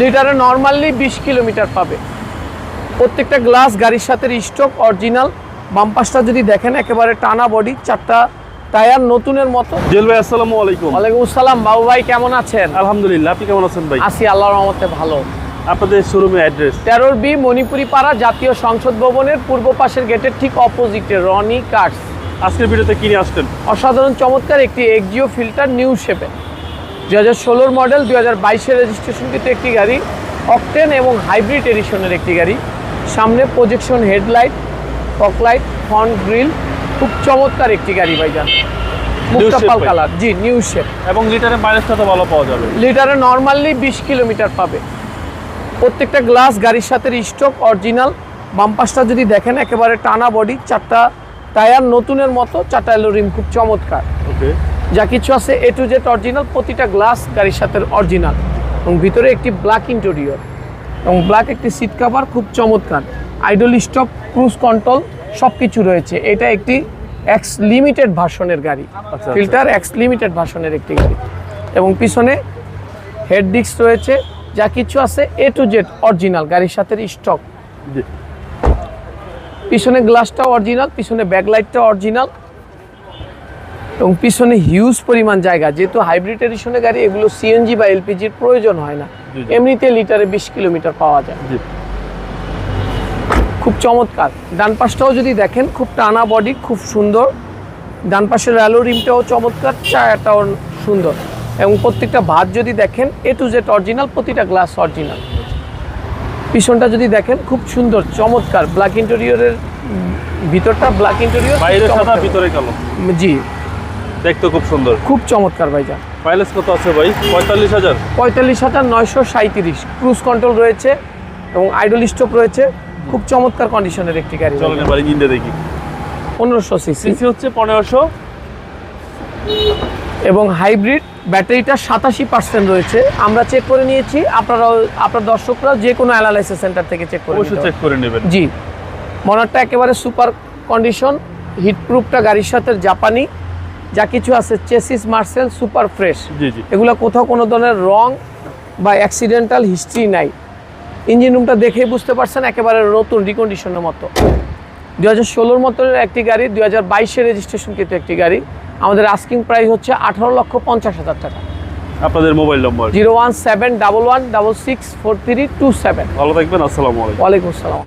লিটারে নর্মালি বিশ কিলোমিটার পাবে। প্রত্যেকটা গ্লাস গাড়ির সাথে স্টক অরিজিনাল বাম্পাসটা যদি দেখেন একেবারে টানা বডি চারটা টায়ার নতুনের মতো। জেল ভাই আসসালামু আলাইকুম। ওয়ালাইকুম আসসালাম। বাবু ভাই কেমন আছেন? আলহামদুলিল্লাহ আপনি কেমন আছেন ভাই? আছি আল্লাহর রহমতে ভালো। আপনাদের শোরুমের অ্যাড্রেস তেরোর বি মণিপুরি পাড়া জাতীয় সংসদ ভবনের পূর্ব পাশের গেটের ঠিক অপোজিটে রনি কার্স আজকের ভিডিওতে কিনে আসতেন অসাধারণ চমৎকার একটি এক্সিও ফিল্টার নিউ শেপে দু হাজার ষোলোর মডেল দু হাজার বাইশের রেজিস্ট্রেশনকৃত একটি গাড়ি অকটেন এবং হাইব্রিড এডিশনের একটি গাড়ি। সামনে projection headlight foglight front grill খুব চমৎকার একটি গাড়ি ভাইজান। মুক্তা ভাই। কালার জি নিউ শেপ এবং লিটারের মাইলেজটা তো ভালো পাওয়া যাবে। লিটারে নর্মালি বিশ কিলোমিটার পাবে। প্রত্যেকটা গ্লাস গাড়ির সাথে স্টক অরিজিনাল বাম্পাসটা যদি দেখেন একেবারে টানা বডি চারটা টায়ার নতুনের মতো চারটা এলো রিম খুব চমৎকার। ওকে যা কিছু আছে এ টু জেড অরিজিনাল প্রতিটা গ্লাস গাড়ির সাথে অরিজিনাল এবং ভিতরে একটি ব্ল্যাক ইন্টেরিয়র এবং ব্ল্যাক একটি সিট কাভার খুব চমৎকার। আইডল স্টপ ক্রুজ কন্ট্রোল সব কিছু রয়েছে। এটা একটি এক্স লিমিটেড ভার্সনের গাড়ি। ফিল্টার এক্স লিমিটেড ভার্সনের একটি গাড়ি। এবং পিছনে হেড ডিস্ক রয়েছে। যা কিছু আছে এ টু জেড অরিজিনাল গাড়ির সাথে স্টক পিছনে গ্লাসটা অরিজিনাল পিছনে ব্যাকলাইটটা অরিজিনাল এবং পিছনে হিউজ পরিমাণ জায়গা যেহেতু হাইব্রিড এডিশনের গাড়ি এগুলো সিএনজি বা এলপিজির প্রয়োজন হয় না। এমনিতে লিটারে বিশ কিলোমিটার পাওয়া যায়। খুব চমৎকার। ডান পাশটাও যদি দেখেন খুব টানা বডি খুব সুন্দর। ডান পাশের র্যালো রিমটাও চমৎকার চায়াটাও সুন্দর। এবং প্রত্যেকটা ভাত যদি দেখেন এ টু জেড অরিজিনাল প্রতিটা গ্লাস অরিজিনাল পিছনটা যদি দেখেন খুব সুন্দর চমৎকার। ব্ল্যাক ইন্টেরিয়রের ভিতরটা ব্ল্যাক ইন্টেরিয়র বাইরে সাদা ভিতরে কালো। জি। দেখতে খুব সুন্দর। খুব চমৎকার ভাইজান। মাইলেজ কত আছে ভাই? পঁয়তাল্লিশ হাজার? পঁয়তাল্লিশ হাজার নয়শো সাঁত্রিশ ক্রুজ কন্ট্রোল রয়েছে এবং আইডল স্টপ রয়েছে। খুব চমৎকার কন্ডিশনের একটি গাড়ি চলেন এবার ইঞ্জিনটা দেখি। পনেরোশো সিসি সিসি হচ্ছে পনেরোশো। এবং হাইব্রিড ব্যাটারিটা সাতাশি পার্সেন্ট রয়েছে। আমরা চেক করে নিয়েছি। আপনারা আপনার দর্শকরা যে কোনো অ্যানালাইসিস সেন্টার থেকে চেক করে অবশ্যই চেক করে নেবেন। জি। মনারটা একেবারে সুপার কন্ডিশন হিটপ্রুফটা গাড়ির সাথে জাপানি। যা কিছু আছে চেসিস মার্সেল সুপার ফ্রেশ। এগুলো কোথাও কোনো ধরনের রং বা অ্যাক্সিডেন্টাল হিস্ট্রি নাই। ইঞ্জিন রুমটা দেখেই বুঝতে পারছেন একেবারে নতুন রিকন্ডিশনের মতো। দু হাজার ষোলোর মতনের একটি গাড়ি দু হাজার বাইশে রেজিস্ট্রেশন কিন্তু একটি গাড়ি। আমাদের আস্কিং প্রাইস হচ্ছে আঠারো লক্ষ পঞ্চাশ হাজার টাকা। আপনাদের mobile number zero one seven double one double six four three two seven. ভালো থাকবেন আসসালামু আলাইকুম। ওয়ালাইকুম আসসালাম।